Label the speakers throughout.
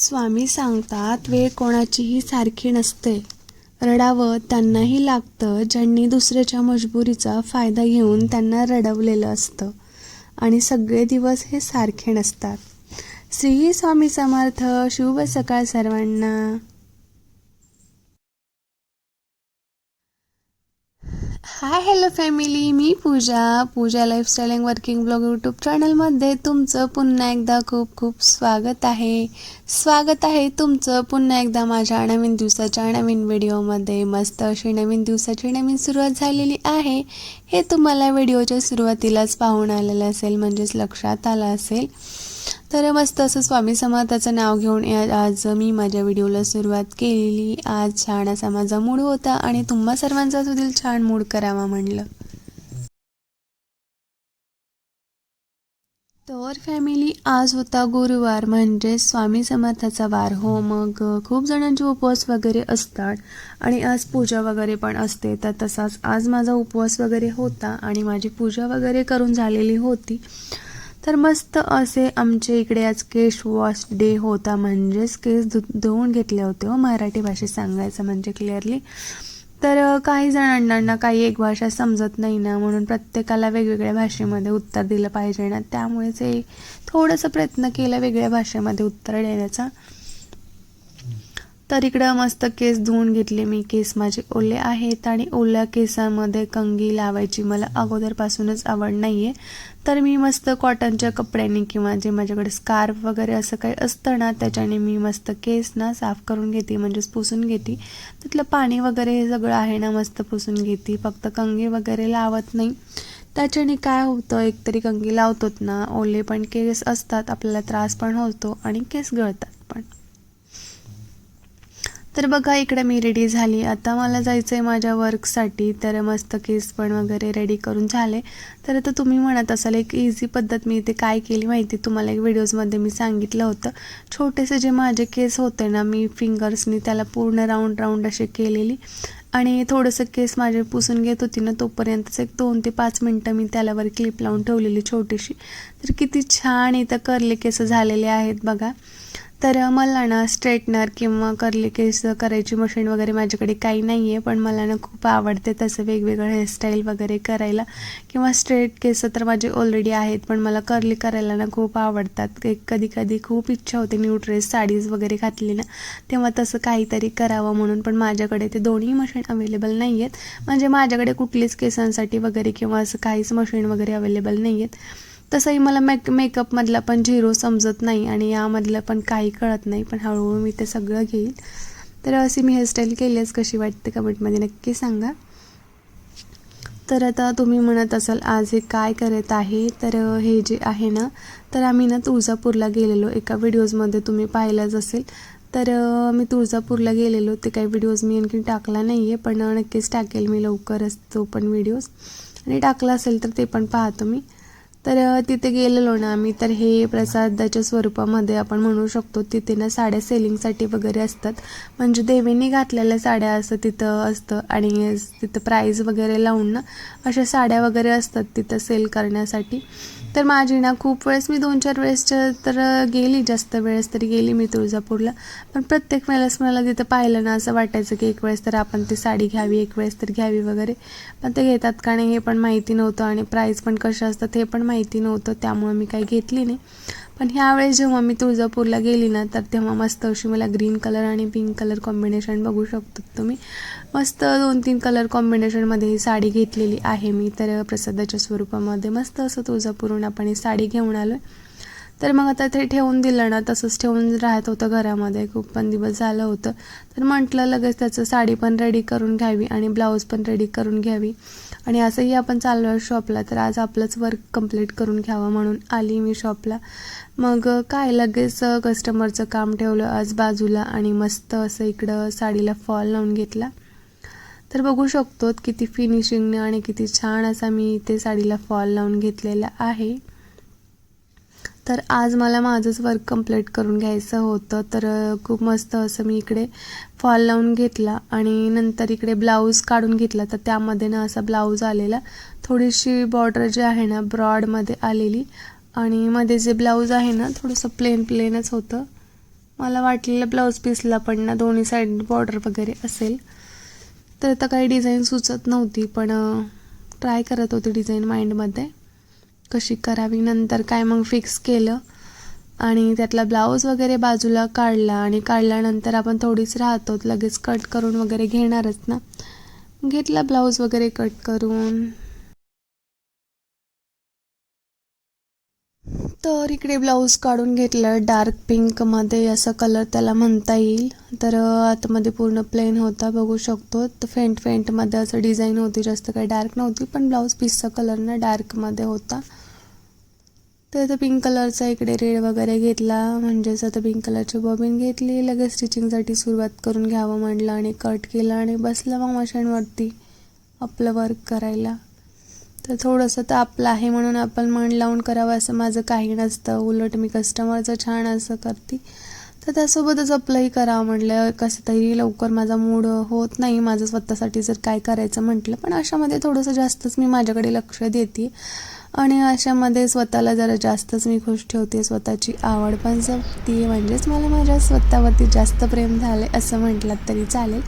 Speaker 1: स्वामी सांगतात वेळ कोणाचीही सारखी नसते. रडावं त्यांनाही लागतं ज्यांनी दुसऱ्याच्या मजबुरीचा फायदा घेऊन त्यांना रडवलेलं असतं. आणि सगळे दिवस हे सारखे नसतात. श्री स्वामी समर्थ शुभ सकाळ सर्वांना. Hi hello family me Pooja. Pooja lifestyle and working blog YouTube चॅनलमध्ये तुमचं पुन्हा एकदा खूप खूप स्वागत आहे. स्वागत आहे तुमचं पुन्हा एकदा माझ्या नवीन दिवसाच्या नवीन व्हिडिओमध्ये मस्त अशी नवीन दिवसाची नवीन सुरुवात झालेली आहे. हे तुम्हाला व्हिडिओच्या सुरुवातीलाच पाहून आलेलं असेल म्हणजेच लक्षात आलं असेल. तर मस्त असं स्वामी समर्थाचं नाव घेऊन या- आज मी माझ्या व्हिडिओला सुरुवात केलेली. आज छान असा माझा मूड होता आणि तुम्हा सर्वांचा सुद्धा छान मूड करावा म्हणलं. तर फॅमिली आज होता गुरुवार. म्हणजे स्वामी समर्थाचा वार. हो मग खूप जणांचे उपवास वगैरे असतात आणि आज पूजा वगैरे पण असते. तर तसाच आज माझा उपवास वगैरे होता आणि माझी पूजा वगैरे करून झालेली होती. तर मस्त असे आमच्या इकडे आज केश वॉश डे होता म्हणजेच केस धु धुवून घेतले होते हो मराठी भाषेत सांगायचं म्हणजे क्लिअरली तर काही जणांना काही एक भाषा समजत नाही ना म्हणून प्रत्येकाला वेगवेगळ्या भाषेमध्ये उत्तर दिलं पाहिजे ना. त्यामुळेच हे थोडंसं प्रयत्न केला वेगळ्या भाषेमध्ये उत्तर देण्याचा. तर इकडं मस्त केस धुवून घेतले मी. केस माझे ओले आहेत आणि ओल्या केसामध्ये कंगी लावायची मला अगोदरपासूनच आवड नाही आहे तर मी मस्त कॉटनच्या कपड्यांनी किंवा जे माझ्याकडे स्कार्फ वगैरे असं काही असतं ना त्याच्याने मी मस्त केस ना साफ करून घेते म्हणजेच पुसून घेते. तिथलं पाणी वगैरे हे सगळं आहे ना मस्त पुसून घेते. फक्त कंगी वगैरे लावत नाही. त्याच्याने काय होतं एकतरी कंगी लावतोत ना ओले पण केस असतात आपल्याला त्रास पण होतो आणि केस गळतात. तर बघा इकडे मी रेडी झाली. आता मला जायचं आहे माझ्या वर्कसाठी तर मस्त केस पण वगैरे रेडी करून झाले. तर आता तुम्ही म्हणत असाल एक इझी पद्धत मी इथे काय केली माहिती? तुम्हाला एक व्हिडिओजमध्ये मी सांगितलं होतं. छोटेसे जे माझे केस होते ना मी फिंगर्सनी त्याला पूर्ण राऊंड राऊंड असे केलेली. आणि थोडंसं केस माझे पुसून घेत होती ना तोपर्यंतच एक दोन ते पाच मिनटं मी त्यालावर क्लिप लावून ठेवलेली छोटीशी. तर किती छान इथं करले केस झालेले आहेत बघा. तर मला ना स्ट्रेटनर किंवा कर्ली केस करायची मशीन वगैरे माझ्याकडे काही नाही आहे पण मला ना खूप आवडते तसं वेगवेगळं हेअरस्टाईल वगैरे करायला. किंवा स्ट्रेट केस तर माझे ऑलरेडी आहेत पण मला कर्ली करायला ना खूप आवडतात. एक कधी कधी खूप इच्छा होते न्यू ड्रेस साडीज वगैरे घातली ना तेव्हा तसं काहीतरी करावं म्हणून पण माझ्याकडे ते दोन्ही मशीन अवेलेबल नाही आहेत म्हणजे माझ्याकडे कुठलीच केसांसाठी वगैरे किंवा असं काहीच मशीन वगैरे अवेलेबल नाही आहेत तसंही मला मेक मेकअपमधला पण झिरो समजत नाही आणि यामधलं पण काही कळत नाही पण हळूहळू मी ते सगळं घेईल. तर अशी मी हेअरस्टाईल केलीच कशी वाटते कमेंटमध्ये नक्की सांगा. तर आता तुम्ही म्हणत असाल आज हे काय करत आहे? तर हे जे आहे ना तर आम्ही ना तुळजापूरला गेलेलो. एका व्हिडिओजमध्ये तुम्ही पाहिलंच असेल. तर मी तुळजापूरला गेलेलो. ते काही व्हिडिओज मी आणखी टाकला नाही आहे पण नक्कीच टाकेल मी लवकरच तो पण व्हिडिओज आणि टाकला असेल तर ते पण पाहतो मी. तर तिथे गेलेलो ना आम्ही. तर हे प्रसादाच्या स्वरूपामध्ये आपण म्हणू शकतो तिथे ना साड्या सेलिंगसाठी वगैरे असतात. म्हणजे देवीने घातलेल्या साड्या असं तिथं असतं. आणि तिथं प्राईज वगैरे लावून ना अशा साड्या वगैरे असतात तिथं सेल करण्यासाठी. तर माझी ना खूप वेळेस मी दोन चार वेळेस तर गेली जास्त वेळेस तरी गेली मी तुळजापूरला. पण प्रत्येक वेळेस मला तिथं पाहिलं ना असं वाटायचं की एक वेळेस तर आपण ती साडी घ्यावी एक वेळेस तर घ्यावी वगैरे. पण ते घेतात का नाही हे पण माहिती नव्हतं आणि प्राईस पण कशा असतात हे पण माहिती नव्हतं त्यामुळे मी काही घेतली नाही. पण ह्यावेळेस जेव्हा मी तुळजापूरला गेली ना तर तेव्हा मस्त अशी मला ग्रीन कलर आणि पिंक कलर कॉम्बिनेशन बघू शकतो तुम्ही. मस्त दोन तीन कलर कॉम्बिनेशनमध्ये ही साडी घेतलेली आहे मी. तर प्रसादाच्या स्वरूपामध्ये मस्त असं तुळजापूरहून आपण ही साडी घेऊन आलो आहे तर मग आता ते ठेवून दिलं ना तसंच ठेवून राहत होतं घरामध्ये. खूप पण दिवस झालं होतं. तर म्हटलं लगेच त्याचं साडी पण रेडी करून घ्यावी आणि ब्लाऊज पण रेडी करून घ्यावी. आणि असंही आपण चाललो आहे शॉपला तर आज आपलंच वर्क कंप्लीट करून घ्यावं म्हणून आली मी शॉपला मग काय लगेच कस्टमरचं काम ठेवलं आज बाजूला आणि मस्त असं इकडं साडीला फॉल लावून घेतला. तर बघू शकतो किती फिनिशिंगने आणि किती छान असा मी इथे साडीला फॉल लावून घेतलेला आहे. तर आज मला माझंच वर्क कंप्लीट करून घ्यायचं होतं. तर खूप मस्त असं मी इकडे फॉल लावून घेतला आणि नंतर इकडे ब्लाऊज काढून घेतला. तर त्यामध्ये ना असा ब्लाऊज आलेला. थोडीशी बॉर्डर जी आहे ना ब्रॉडमध्ये आलेली. आणि मध्ये जे ब्लाऊज आहे ना थोडंसं प्लेन प्लेनच होतं. मला वाटलेलं ब्लाऊज पीसला पण ना दोन्ही साईड बॉर्डर वगैरे असेल. तर आता काही डिझाईन सुचत नव्हती पण ट्राय करत होती डिझाईन माइंडमध्ये कशी करावी नंतर काय मग फिक्स केलं. आणि त्यातला ब्लाऊज वगैरे बाजूला काढला आणि काढल्यानंतर आपण थोडीच राहतो लगेच कट करून वगैरे घेणारच ना. घेतला ब्लाऊज वगैरे कट करून. तर इकडे ब्लाऊज काढून घेतलं डार्क पिंकमध्ये असं कलर त्याला म्हणता येईल. तर आतमध्ये पूर्ण प्लेन होता बघू शकतो. तर फेंट फेंटमध्ये असं डिझाईन होती जास्त काही डार्क नव्हती पण ब्लाऊज पीसचा कलर ना डार्कमध्ये होता. तर आता पिंक कलरचा इकडे रेड वगैरे घेतला. म्हणजेच आता पिंक कलरची बॉबिन घेतली. लगेच स्टिचिंगसाठी सुरुवात करून घ्यावं म्हणलं आणि कट केलं आणि बसलं मग मशीनवरती आपलं वर्क करायला. तर थोडंसं तर आपलं आहे म्हणून आपण मन लावून करावं असं माझं काही नसतं. उलट मी कस्टमरचं छान असं करते. तर त्यासोबतच आपलंही करावं म्हटलं. कसं तरी लवकर माझा मूड होत नाही. माझं स्वतःसाठी जर काय करायचं म्हटलं पण अशामध्ये थोडंसं जास्तच मी माझ्याकडे लक्ष देते. आणि अशामध्ये स्वतःला जरा जास्तच मी खुश ठेवते. स्वतःची आवड पण जपते. म्हणजेच मला माझ्या स्वतःवरती जास्त प्रेम झाले असं म्हटलं तरी चालेल.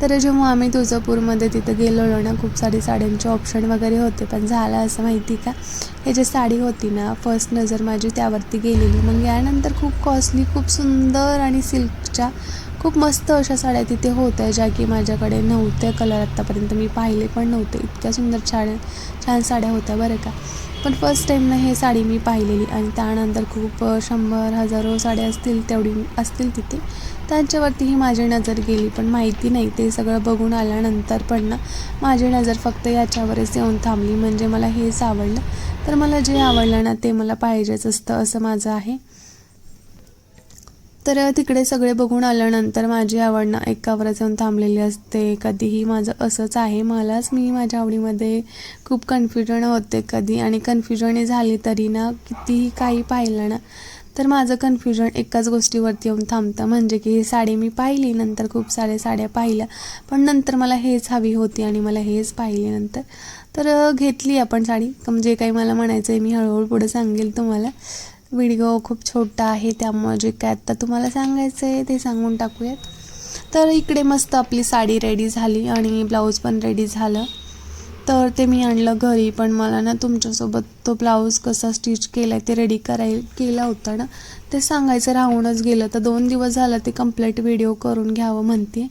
Speaker 1: तर जेव्हा आम्ही तुळजापूरमध्ये तिथं गेलेलो ना खूप सारी साड्यांचे ऑप्शन वगैरे होते पण झालं असं माहिती का? हे जे साडी होती ना फर्स्ट नजर माझी त्यावरती गेलेली. मग यानंतर खूप कॉस्टली खूप सुंदर आणि सिल्कच्या खूप मस्त अशा साड्या तिथे होत्या ज्या की माझ्याकडे नव्हत्या. कलर आत्तापर्यंत मी पाहिले पण नव्हते. इतक्या सुंदर छान छान साड्या होत्या बरं का. पण फर्स्ट टाईम ना हे साडी मी पाहिलेली आणि त्यानंतर खूप शंभर हजारो साड्या असतील तेवढी असतील तिथे. त्यांच्यावरती ही माझी नजर गेली पण माहिती नाही. ते सगळं बघून आल्यानंतर पण ना माझी नजर फक्त याच्यावरच येऊन थांबली. म्हणजे मला हेच आवडलं. तर मला जे आवडलं ना ते मला पाहिजेच असतं असं माझं आहे. तर तिकडे सगळे बघून आल्यानंतर माझी आवड ना एकावरच येऊन थांबलेली असते. कधीही माझं असंच आहे. मलाच मी माझ्या आवडीमध्ये खूप कन्फ्युजन होते कधी. आणि कन्फ्युजन झाली तरी ना कितीही काही पाहिलं ना तर माझं कन्फ्युजन एकाच गोष्टीवरती येऊन थांबतं. म्हणजे की ही साडी मी पाहिली नंतर खूप साऱ्या साड्या पाहिल्या. पण नंतर मला हेच हवी होती आणि मला हेच पाहिली नंतर. तर घेतली आपण साडी. म्हणजे काही मला म्हणायचं आहे मी हळूहळू पुढे सांगेल तुम्हाला. व्हिडिओ खूप छोटा आहे त्यामुळे जे काय आत्ता तुम्हाला सांगायचं आहे ते सांगून टाकूयात. तर इकडे मस्त आपली साडी रेडी झाली आणि ब्लाऊज पण रेडी झालं. तर ते मी आणलं घरी पण मला ना तुमच्यासोबत तो ब्लाऊज कसा स्टिच केला आहे ते रेडी कराय केला होता ना. ते सांगायचं राहूनच गेलं. तर दोन दिवस झालं ते कंप्लीट व्हिडिओ करून घ्यावं म्हणते.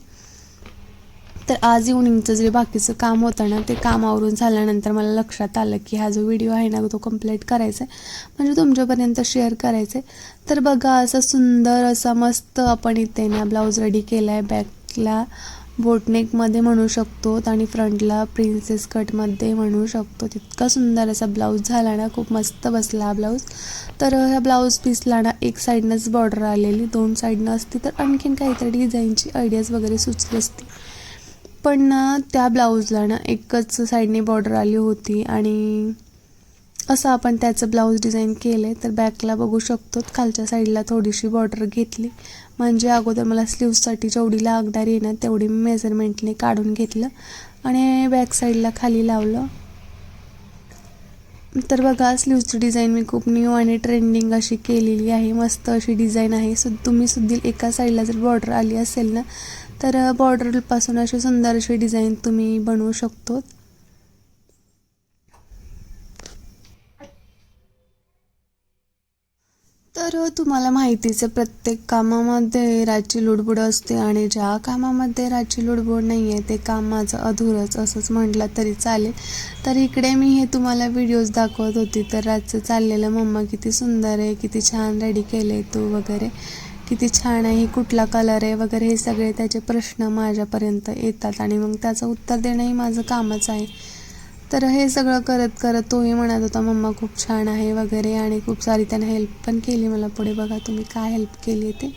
Speaker 1: तर आज इव्हनिंगचं जे बाकीचं काम होतं ना ते काम आवरून झाल्यानंतर मला लक्षात आलं की हा जो व्हिडिओ आहे ना तो कंप्लीट करायचा आहे. म्हणजे तुमच्यापर्यंत शेअर करायचं आहे. तर बघा असा सुंदर असा मस्त आपण इथे ना ब्लाऊज रेडी केला आहे बॅकला बोटनेकमध्ये म्हणू शकतो आणि फ्रंटला प्रिन्सेस कटमध्ये म्हणू शकतो. तितका सुंदर असा ब्लाऊज झाला ना खूप मस्त बसला हा ब्लाऊज तर ह्या ब्लाऊज पीसला ना एक साईडनंच बॉर्डर आलेली दोन साईडनं असती तर आणखीन काहीतरी डिझाईनची आयडियाज वगैरे सुचली असती. पण ना त्या ब्लाऊजला ना एकच साईडने बॉर्डर आली होती आणि असं आपण त्याचं ब्लाऊज डिझाईन केलं तर बॅकला बघू शकतो. खालच्या साईडला थोडीशी बॉर्डर घेतली. म्हणजे अगोदर मला स्लीव्जसाठी जेवढी लागणार आहे ना तेवढी मी मेजरमेंटने काढून घेतलं आणि बॅक साईडला खाली लावलं. तर बघा स्लीवची डिझाईन मी खूप न्यू आणि ट्रेंडिंग अशी केलेली आहे. मस्त अशी डिझाईन आहे. सु तुम्ही सुद्धा एका साईडला जर बॉर्डर आली असेल ना तर बॉर्डरपासून अशी सुंदर अशी डिझाईन तुम्ही बनवू शकतो. तर तुम्हाला माहितीच आहे प्रत्येक कामामध्ये रातची लुडबुड असते आणि ज्या कामामध्ये रातची लुडबुड नाही आहे ते काम माझं अधुरंच असंच म्हटलं तरी चालेल. तर इकडे मी हे तुम्हाला व्हिडिओज दाखवत होती. तर रातचं चाललेलं मम्मा किती सुंदर आहे किती छान रेडी केलं आहे तू वगैरे. किती छान आहे कुठला कलर आहे वगैरे हे सगळे त्याचे प्रश्न माझ्यापर्यंत येतात आणि मग त्याचं उत्तर देणंही माझं कामच आहे. तर हे सगळं करत करत तोही म्हणत होता मम्मा खूप छान आहे वगैरे आणि खूप सारी त्याने हेल्प पण केली मला पुढे बघा तुम्ही काय हेल्प केली ते.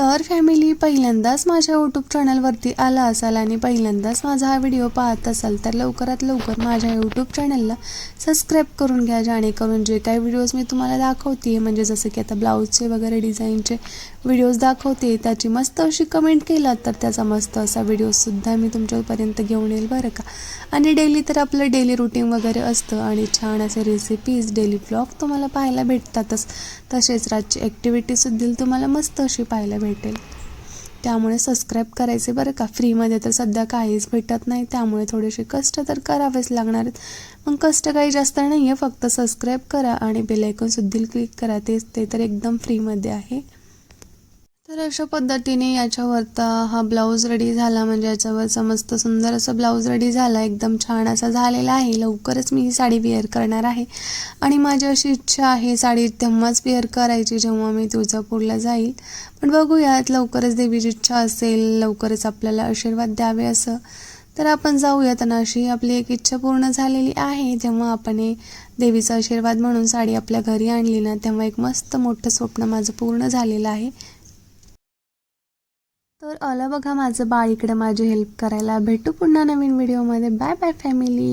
Speaker 1: तर फॅमिली पहिल्यांदाच माझ्या यूट्यूब चॅनलवरती आला असाल आणि पहिल्यांदाच माझा हा व्हिडिओ पाहत असाल तर लवकरात लवकर माझ्या यूट्यूब चॅनलला सबस्क्राईब करून घ्या जेणेकरून जे काही व्हिडिओज मी तुम्हाला दाखवते म्हणजे जसं की आता ब्लाऊजचे वगैरे डिझाईनचे व्हिडिओज दाखवते. त्याची मस्त अशी कमेंट केलात तर त्याचा मस्त असा व्हिडिओसुद्धा मी तुमच्यापर्यंत घेऊन येईल बरं का. आणि डेली तर आपलं डेली रुटीन वगैरे असतं आणि छान असे रेसिपीज डेली ब्लॉग तुम्हाला पाहायला भेटतातच. तसेच रातची ॲक्टिव्हिटीसुद्धा तुम्हाला मस्त अशी पाहायला भेटेल. त्यामुळे सबस्क्राईब करायचे बरं का. फ्रीमध्ये तर सध्या काहीच भेटत नाही. त्यामुळे थोडेसे कष्ट तर करावेच लागणार आहेत. मग कष्ट काही जास्त नाही आहे फक्त सबस्क्राईब करा आणि बेलायकनसुद्धा क्लिक करा. तेच ते तर एकदम फ्रीमध्ये आहे. तर अशा पद्धतीने याच्यावरचा हा ब्लाऊज रेडी झाला. म्हणजे याच्यावरचा मस्त सुंदर असा ब्लाऊज रेडी झाला. एकदम छान असा झालेला आहे. लवकरच मी ही साडी वेअर करणार आहे. आणि माझी अशी इच्छा आहे साडी तेव्हाच वेअर करायची जेव्हा मी तुळजापूरला जाईल. पण बघूयात लवकरच देवीची इच्छा असेल लवकरच आपल्याला आशीर्वाद द्यावे असं. तर आपण जाऊयात आणि अशी आपली एक इच्छा पूर्ण झालेली आहे. जेव्हा आपण हे देवीचा आशीर्वाद म्हणून साडी आपल्या घरी आणली ना तेव्हा एक मस्त मोठं स्वप्न माझं पूर्ण झालेलं आहे. तर आलं बघा माझं बाळ इकडे माझी हेल्प करायला. भेटू पुन्हा नवीन व्हिडिओमध्ये बाय बाय फॅमिली